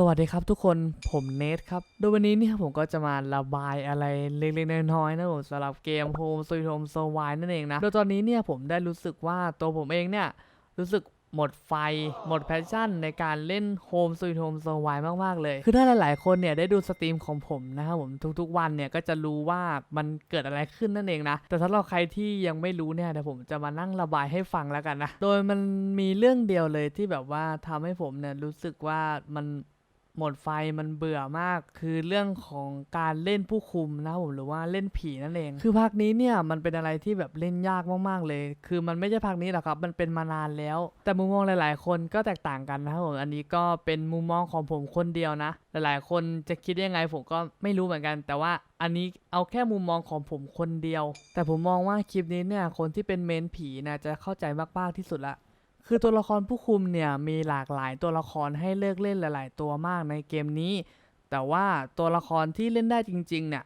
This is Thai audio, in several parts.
สวัสดีครับทุกคนผมเนทครับ โดยวันนี้เนี่ยผมก็จะมาระบายอะไรเล็กๆน้อยๆนะผมสำหรับเกม Home Sweet Home So Why นั่นเองนะ โดยตอนนี้เนี่ยผมได้รู้สึกว่าตัวผมเองเนี่ยรู้สึกหมดไฟ หมดแพชชั่นในการเล่น Home Sweet Home s Why มากๆเลย คือถ้าหลายๆคนเนี่ยได้ดูสตรีมของผมนะครับผมทุกๆวันเนี่ยก็จะรู้ว่ามันเกิดอะไรขึ้นนั่นเองนะ แต่สำหรับใครที่ยังไม่รู้เนี่ยเดี๋ยวผมจะมานั่งระบายให้ฟังแล้วกันนะ โดยมันมีเรื่องเดียวเลยที่แบบว่าทำให้ผมเนี่ยรู้สึกว่ามัน หมดไฟมันเบื่อมากคือเรื่องของการเล่นผู้คุมนะผมหรือว่าเล่นผีนั่นเอง คือภาคนี้เนี่ยมันเป็นอะไรที่แบบเล่นยากมากๆเลย คือมันไม่ใช่ภาคนี้หรอกครับ มันเป็นมานานแล้ว แต่มุมมองหลาย ๆ คนก็แตกต่างกันนะครับผมอันนี้ก็เป็นมุมมองของผมคนเดียวนะ หลายๆ คนจะคิดยังไงผมก็ไม่รู้เหมือนกัน แต่ว่าอันนี้เอาแค่มุมมองของผมคนเดียว แต่ผมมองว่าคลิปนี้เนี่ยคนที่เป็นเมนผีนะจะเข้าใจมากๆที่สุดละ คือตัวละครผู้คุมเนี่ยมีหลากหลายตัวละครให้เลือกเล่นหลาย ๆ ตัวมากในเกมนี้ แต่ว่าตัวละครที่เล่นได้จริง ๆ เนี่ย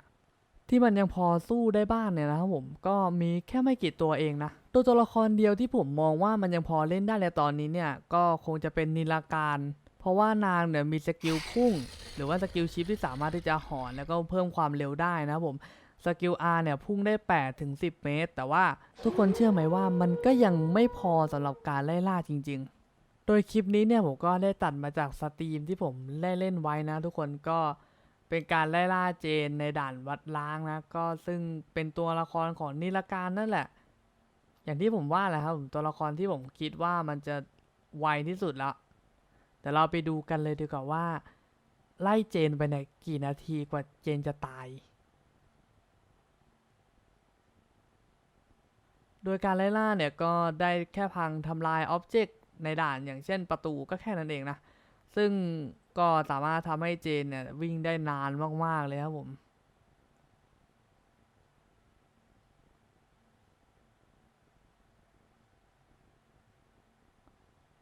ที่มันยังพอสู้ได้บ้างเนี่ยนะครับผมก็มีแค่ไม่กี่ตัวเองนะตัวตัวละครเดียวที่ผมมองว่ามันยังพอเล่นได้ในตอนนี้เนี่ยก็คงจะเป็นนิลาการ เพราะว่านางเนี่ยมีสกิลพุ่ง หรือว่าสกิลชิปที่สามารถที่จะหอนแล้วก็เพิ่มความเร็วได้นะครับผม สกิล R เนี่ยพุ่งได้ 8 ถึง 10 เมตร แต่ว่าทุกคนเชื่อไหมว่ามันก็ยังไม่พอสำหรับการไล่ล่าจริง ๆ โดยคลิปนี้เนี่ยผมก็ได้ตัดมาจากสตรีมที่ผมได้เล่นไว้นะ ทุกคนก็เป็นการไล่ล่าเจนในด่านวัดล้างนะ ก็ซึ่งเป็นตัวละครของนิลการนั่นแหละ อย่างที่ผมว่าแหละครับผมตัวละครที่ผมคิดว่ามันจะไวที่สุดแล้วแต่เราไปดูกันเลยดีกว่าว่า ไล่เจนไปไหนกี่นาทีกว่าเจนจะตาย โดยการไล่ล่าเนี่ยก็ได้แค่พังทำลายอ็อบเจกต์ในด่านอย่างเช่นประตูก็แค่นั้นเองนะ ซึ่งก็สามารถทำให้เจนเนี่ยวิ่งได้นานมาก ๆ เลยครับผม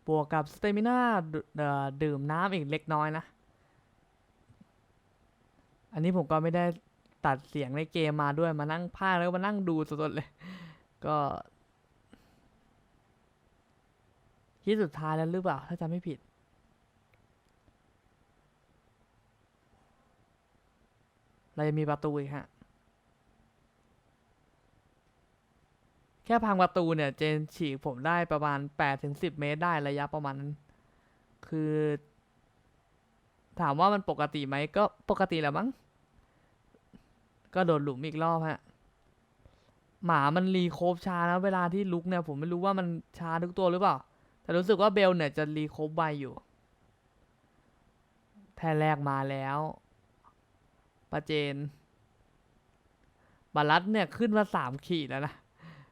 บวกกับสเตมิน่าดื่มน้ำอีกเล็กน้อยนะ อันนี้ผมก็ไม่ได้ตัดเสียงในเกมมาด้วยมานั่งพากแล้วมานั่งดูสดๆเลย ก็ที่สุดท้ายแล้วหรือเปล่า ถ้าจำไม่ผิด เราจะมีประตูอีกฮะ แค่พังประตูเนี่ย เจนฉีกผมได้ประมาณ8ถึง10 เมตรได้ระยะประมาณนั้นคือ ถามว่ามันปกติไหมก็ปกติแหละมั้งก็โดนหลุมอีกรอบฮะ หมามันรีโคฟช้านะเวลาที่ลุกเนี่ยผมไม่รู้ว่ามันช้าทุกตัวหรือเปล่า แต่รู้สึกว่าเบลเนี่ยจะรีโคฟไวอยู่ แท่แรกมาแล้วปาเจนบาลัสเนี่ยขึ้นมาสามขีดแล้วนะ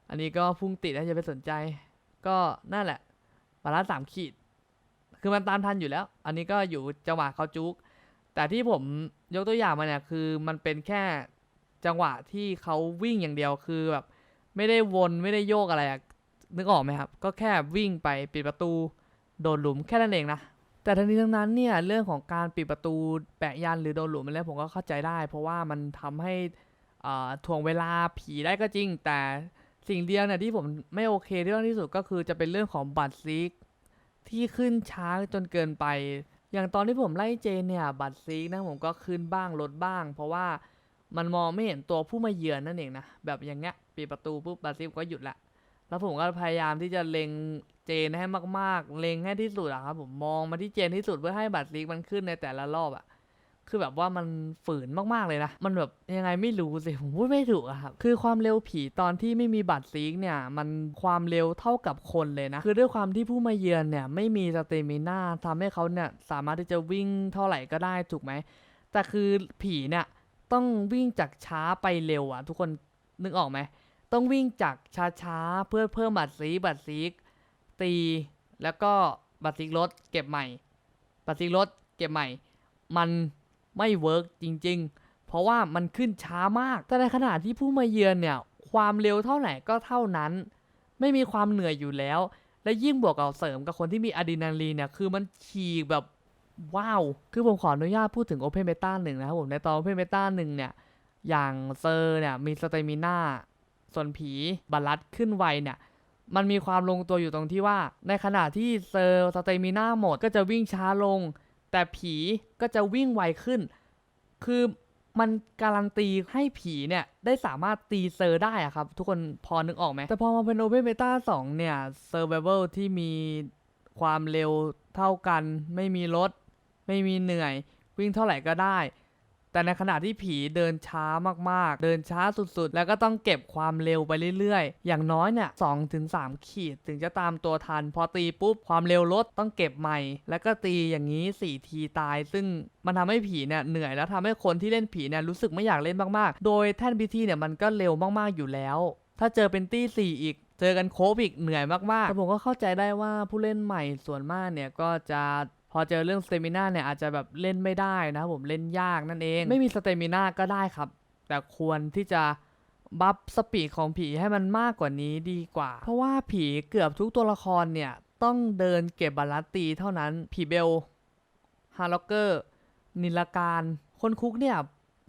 อันนี้ก็พุ่งติดนะอย่าไปสนใจ ก็นั่นแหละบาลัสสามขีด คือมันตามทันอยู่แล้ว อันนี้ก็อยู่จังหวะเขาจุกแต่ที่ผมยกตัวอย่างมาเนี่ยคือมันเป็นแค่ จังหวะที่เขาวิ่งอย่างเดียวคือแบบ ไม่ได้วนไม่ได้โยกอะไรนึกออกไหมครับ ก็แค่วิ่งไปปิดประตู โดนหลุมแค่นั้นเองนะแต่ทั้งนี้ทั้งนั้นเนี่ยเรื่องของการปิดประตูแปะยันหรือโดนหลุมอะไรผมก็เข้าใจได้ เพราะว่ามันทำให้ถ่วงเวลาผีได้ก็จริง แต่สิ่งเดียวเนี่ยที่ผมไม่โอเคที่ที่สุดก็คือจะเป็นเรื่องของบัตรซีกที่ขึ้นช้าจนเกินไป อย่างตอนที่ผมไล่เจนเนี่ยบัตรซีกนะผมก็ขึ้นบ้างลดบ้าง เพราะว่า มันมองไม่เห็นตัวผู้มาเยือนนั่นเองนะแบบอย่างเงี้ยปิดประตูปุ๊บบัตรซีกก็หยุดละแล้วผมก็พยายามที่จะเล็งเจนให้มากๆ เล็งให้ที่สุดอะครับผมมองมาที่เจนที่สุดเพื่อให้บัตรลีกมันขึ้นในแต่ละรอบอะคือแบบว่ามันฝืนมากๆเลยนะ มันแบบยังไงไม่รู้สิ ผมพูดไม่ถูกอะครับ คือความเร็วผีตอนที่ไม่มีบัตรลีกเนี่ย มันความเร็วเท่ากับคนเลยนะ คือด้วยความที่ผู้มาเยือนเนี่ย ไม่มีสเตมิน่าทำให้เขาเนี่ย สามารถที่จะวิ่งเท่าไหร่ก็ได้ถูกไหม แต่คือผีเนี่ย ต้องวิ่งจากช้าไปเร็วอะทุกคนนึกออกไหม ต้องวิ่งจากช้าๆ เพื่อเพิ่มบัตรซีบัตรซีตีแล้วก็บัตรซีกลดเก็บใหม่ บัตรซีกลดเก็บใหม่ มันไม่เวิร์กจริง ๆ เพราะว่ามันขึ้นช้ามาก แต่ในขณะที่ผู้มาเยือนเนี่ย ความเร็วเท่าไหร่ก็เท่านั้น ไม่มีความเหนื่อยอยู่แล้ว และยิ่งบวกกับเสริมกับคนที่มีอะดรีนาลีนเนี่ย คือมันฉีกแบบ ว้าว คือผมขออนุญาตพูดถึง Open Beta หนึ่งนะครับผม ในตอน Open Beta หนึ่งเนี่ย อย่างเซอร์เนี่ย มีสเตมิน่า ส่วนผีบัลลัดขึ้นไวเนี่ย มันมีความลงตัวอยู่ตรงที่ว่า ในขณะที่เซอร์สเตมิน่าหมดก็จะวิ่งช้าลง แต่ผีก็จะวิ่งไวขึ้น คือมันการันตีให้ผีเนี่ย ได้สามารถตีเซอร์ได้อะครับ ทุกคนพอนึกออกไหม แต่พอมาเป็น Open Beta 2เนี่ย Survival ที่มีความเร็วเท่ากันไม่มีรถ ไม่มีเหนื่อย วิ่งเท่าไหร่ก็ได้ แต่ในขณะที่ผีเดินช้ามากๆ เดินช้าสุดๆ แล้วก็ต้องเก็บความเร็วไปเรื่อยๆ อย่างน้อยเนี่ยสองถึงสามขีดถึงจะตามตัวทัน พอตีปุ๊บความเร็วลดต้องเก็บใหม่ แล้วก็ตีอย่างนี้4ทีตาย ซึ่งมันทำให้ผีเนี่ยเหนื่อยแล้วทำให้คนที่เล่นผีเนี่ยรู้สึกไม่อยากเล่นมากๆ โดยแท่นพิธีเนี่ยมันก็เร็วมากๆอยู่แล้ว ถ้าเจอเป็นตี้สี่อีกเจอกันโคบอีกเหนื่อยมากๆแต่ผมก็เข้าใจได้ว่าผู้เล่นใหม่ส่วนมากเนี่ยก็จะ พอเจอเรื่องสเตมินาเนี่ยอาจจะแบบเล่นไม่ได้นะครับผมเล่นยากนั่นเอง ไม่มีสเตมินาก็ได้ครับ แต่ควรที่จะบัฟสปีดของผีให้มันมากกว่านี้ดีกว่า เพราะว่าผีเกือบทุกตัวละครเนี่ย ต้องเดินเก็บบาลานซ์ตีเท่านั้น ผีเบลฮาร์ล็อกเกอร์ นิลการ คนคุกเนี่ย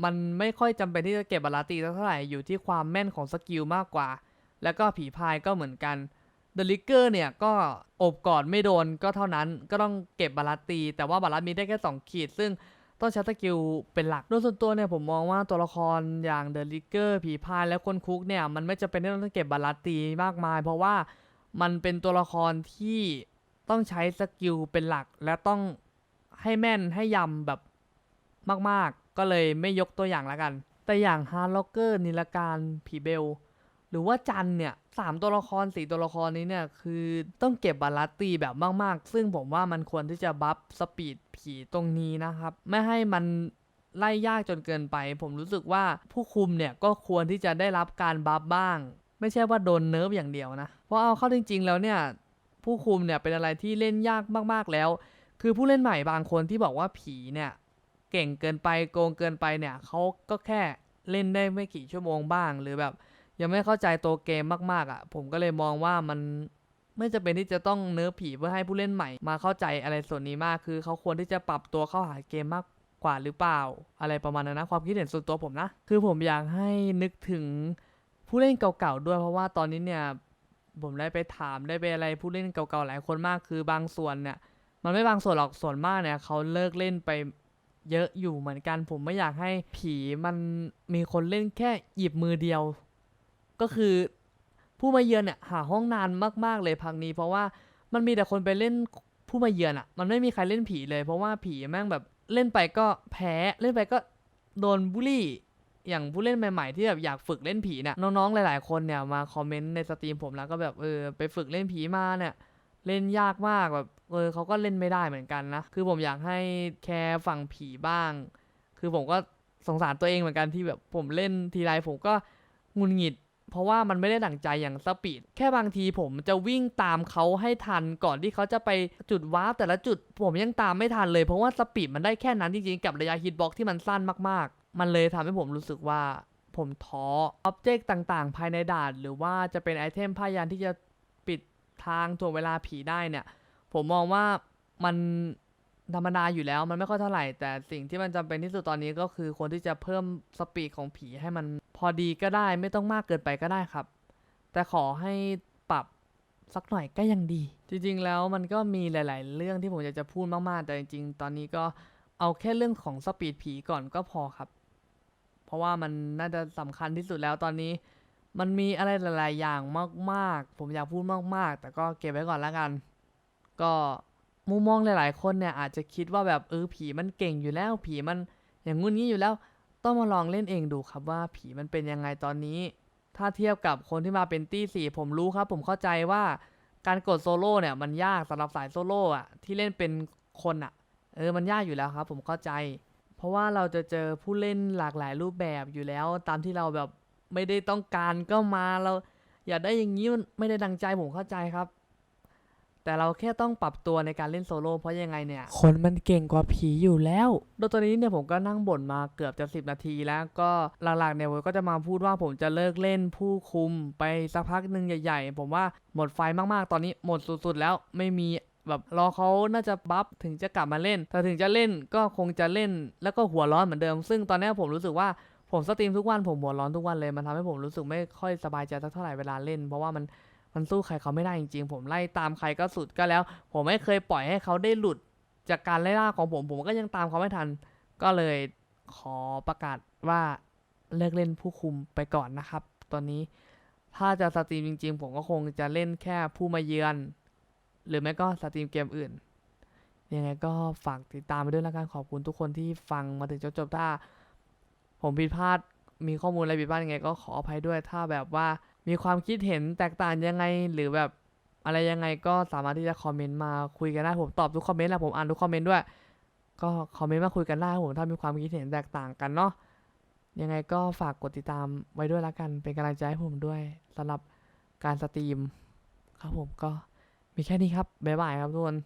มันไม่ค่อยจำเป็นที่จะเก็บบาลานซ์ตีเท่าไหร่อยู่ที่ความแม่นของสกิลมากกว่า แล้วก็ผีพายก็เหมือนกัน เดลิเกอร์เนี่ยก็อบกอดไม่โดนก็เท่านั้นก็ต้องเก็บบาลานซ์ตี แต่ว่าบาลานซ์มีได้แค่ 2 ขีด ซึ่งต้องใช้สกิลเป็นหลัก โดยส่วนตัวเนี่ยผมมองว่าตัวละครอย่างเดลิเกอร์ผีพายและคนคุกเนี่ย มันไม่จำเป็นที่ต้องเก็บบาลานซ์ตีมากมาย เพราะว่ามันเป็นตัวละครที่ต้องใช้สกิลเป็นหลัก และต้องให้แม่นให้ยำแบบมากๆ ก็เลยไม่ยกตัวอย่างละกัน แต่อย่างฮาร์ล็อกเกอร์นิลการผีเบล หรือว่าจันเนี่ยสามตัวละครสี่ตัวละครนี้เนี่ย คือต้องเก็บบาลานซ์ตีแบบมาก ๆ ซึ่งผมว่ามันควรที่จะบัฟสปีดผีตรงนี้นะครับ ไม่ให้มันไล่ยากจนเกินไป ผมรู้สึกว่าผู้คุมเนี่ยก็ควรที่จะได้รับการบัฟบ้าง ไม่ใช่ว่าโดนเนิร์ฟอย่างเดียวนะ เพราะเอาเข้าจริง ๆ แล้วเนี่ย ผู้คุมเนี่ยเป็นอะไรที่เล่นยากมากๆแล้ว คือผู้เล่นใหม่บางคนที่บอกว่าผีเนี่ยเก่งเกินไปโกงเกินไปเนี่ยเขาก็แค่เล่นได้ไม่กี่ชั่วโมงบ้าง หรือแบบ ยังไม่เข้าใจตัวเกมมากๆอะ่ะ ผมก็เลยมองว่ามันไม่จะเป็นที่จะต้องเนื้อผีเพื่อให้ผู้เล่นใหม่ มาเข้าใจอะไรส่วนนี้มากคือเขาควรที่จะปรับตัวเข้าหาเกมมากกว่าหรือเปล่า อะไรประมาณนั้นนะความคิดเห็นส่วนตัวผมนะ คือผมอยากให้นึกถึงผู้เล่นเก่าๆด้วยเพราะว่าตอนนี้เนี่ยผมได้ไปถามได้ไปอะไรผู้เล่นเก่าๆหลายคนมากคือบางส่วนเนี่ย มันไม่บางส่วนหรอกส่วนมากเนี่ยเขาเลิกเล่นไปเยอะอยู่เหมือนกัน ผมไม่อยากให้ผีมันมีคนเล่นแค่หยิบมือเดียว ก็คือผู้มาเยือนเนี่ยหาห้องนานมากๆเลยพักนี้ เพราะว่ามันมีแต่คนไปเล่นผู้มาเยือนอะ่ะ มันไม่มีใครเล่นผีเลย เพราะว่าผีแม่งแบบเล่นไปก็แพ้เล่นไปก็โดนบูลลี่ อย่างผู้เล่นใหม่ๆที่แบบอยากฝึกเล่นผีเนี่ยน้องๆหลาย ๆคนเนี่ยมาคอมเมนต์ในสตรีมผมแล้วก็แบบเออไปฝึกเล่นผีมาเนี่ยเล่นยากมากแบบเออเขาก็เล่นไม่ได้เหมือนกันนะคือผมอยากให้แคร์ฝั่งผีบ้าง คือผมก็สงสารตัวเองเหมือนกันที่แบบผมเล่นทีไรผมก็งุนหงิด เพราะว่ามันไม่ได้ดังใจอย่างสปีด แค่บางทีผมจะวิ่งตามเขาให้ทันก่อนที่เขาจะไปจุดวาร์ปแต่ละจุดผมยังตามไม่ทันเลยเพราะว่าสปีดมันได้แค่นั้นจริงๆ กับระยะฮิตบ็อกที่มันสั้นมากๆ มันเลยทำให้ผมรู้สึกว่า ผมท้ออ็อบเจกต์ต่างๆ ภายในด่าน หรือว่าจะเป็นไอเทมพยันที่จะปิดทางถ่วงเวลาผีได้เนี่ย ผมมองว่ามัน ธรรมดาอยู่แล้วมันไม่ค่อยเท่าไหร่ แต่สิ่งที่มันจำเป็นที่สุดตอนนี้ก็คือควรที่จะเพิ่มสปีดของผีให้มันพอดีก็ได้ไม่ต้องมากเกินไปก็ได้ครับ แต่ขอให้ปรับสักหน่อยก็ยังดี จริงๆแล้วมันก็มีหลาย ๆ เรื่องที่ผมอยากจะพูดมากๆ แต่จริง ๆ ตอนนี้ก็เอาแค่เรื่องของสปีดผีก่อนก็พอครับ เพราะว่ามันน่าจะสำคัญที่สุดแล้วตอนนี้ มันมีอะไรหลาย ๆ อย่างมาก ๆ ผมอยากพูดมาก ๆ แต่ก็เก็บไว้ก่อนแล้วกัน ก็ มุมมองหลาย ๆ คนเนี่ยอาจจะคิดว่าแบบเออผีมันเก่งอยู่แล้ว ผีมันอย่างงู้นงี้อยู่แล้ว ต้องมาลองเล่นเองดูครับว่าผีมันเป็นยังไงตอนนี้ ถ้าเทียบกับคนที่มาเป็นตี้สี่ผมรู้ครับ ผมเข้าใจว่าการกดโซโล่เนี่ยมันยากสำหรับสายโซโล่อะที่เล่นเป็นคนอะเออมันยากอยู่แล้วครับ ผมเข้าใจ เพราะว่าเราจะเจอผู้เล่นหลากหลายรูปแบบอยู่แล้ว ตามที่เราแบบไม่ได้ต้องการก็มาเรา อยากได้อย่างนี้มันไม่ได้ดังใจผมเข้าใจครับ แต่เราแค่ต้องปรับตัวในการเล่นโซโล่เพราะยังไงเนี่ย คนมันเก่งกว่าผีอยู่แล้ว โดยตอนนี้เนี่ยผมก็นั่งบ่นมาเกือบจะ 10 นาทีแล้วก็หลักๆเนี่ยผมก็จะมาพูดว่าผมจะเลิกเล่นผู้คุมไปสักพักหนึ่งใหญ่ ๆ ผมว่าหมดไฟมากๆ ตอนนี้หมดสุดๆแล้วไม่มีแบบรอเขาน่าจะบัฟถึงจะกลับมาเล่น แต่ถึงจะเล่นก็คงจะเล่นแล้วก็หัวร้อนเหมือนเดิม ซึ่งตอนนี้ผมรู้สึกว่าผมสตรีมทุกวันผมหัวร้อนทุกวันเลยมันทำให้ผมรู้สึกไม่ค่อยสบายใจสักเท่าไหร่เวลาเล่น เพราะว่ามัน มันสู้ใครเขาไม่ได้จริงๆ ผมไล่ตามใครก็สุดก็แล้ว ผมไม่เคยปล่อยให้เขาได้หลุดจากการไล่ล่าของผม ผมก็ยังตามเขาไม่ทัน ก็เลยขอประกาศว่าเลิกเล่นผู้คุมไปก่อนนะครับ ตอนนี้ถ้าจะสตรีมจริง ๆ ผมก็คงจะเล่นแค่ผู้มาเยือน หรือไม่ก็สตรีมเกมอื่น ยังไงก็ฝากติดตามไปด้วยแล้วกันขอบคุณทุกคนที่ฟังมาถึงจนจบถ้า ผมผิดพลาดมีข้อมูลอะไรผิดพลาดยังไงก็ขออภัยด้วยถ้าแบบว่า มีความคิดเห็นแตกต่างยังไงหรือแบบอะไรยังไงก็สามารถที่จะคอมเมนต์มาคุยกันได้ผมตอบทุกคอมเมนต์แหละผมอ่านทุกคอมเมนต์ด้วย ก็คอมเมนต์มาคุยกันได้ครับผมถ้ามีความคิดเห็นแตกต่างกันเนาะยังไงก็ฝากกดติดตามไว้ด้วยละกันเป็นกำลังใจให้ผมด้วยสำหรับการสตรีม ครับผมก็มีแค่นี้ครับบ๊ายบายครับทุกคน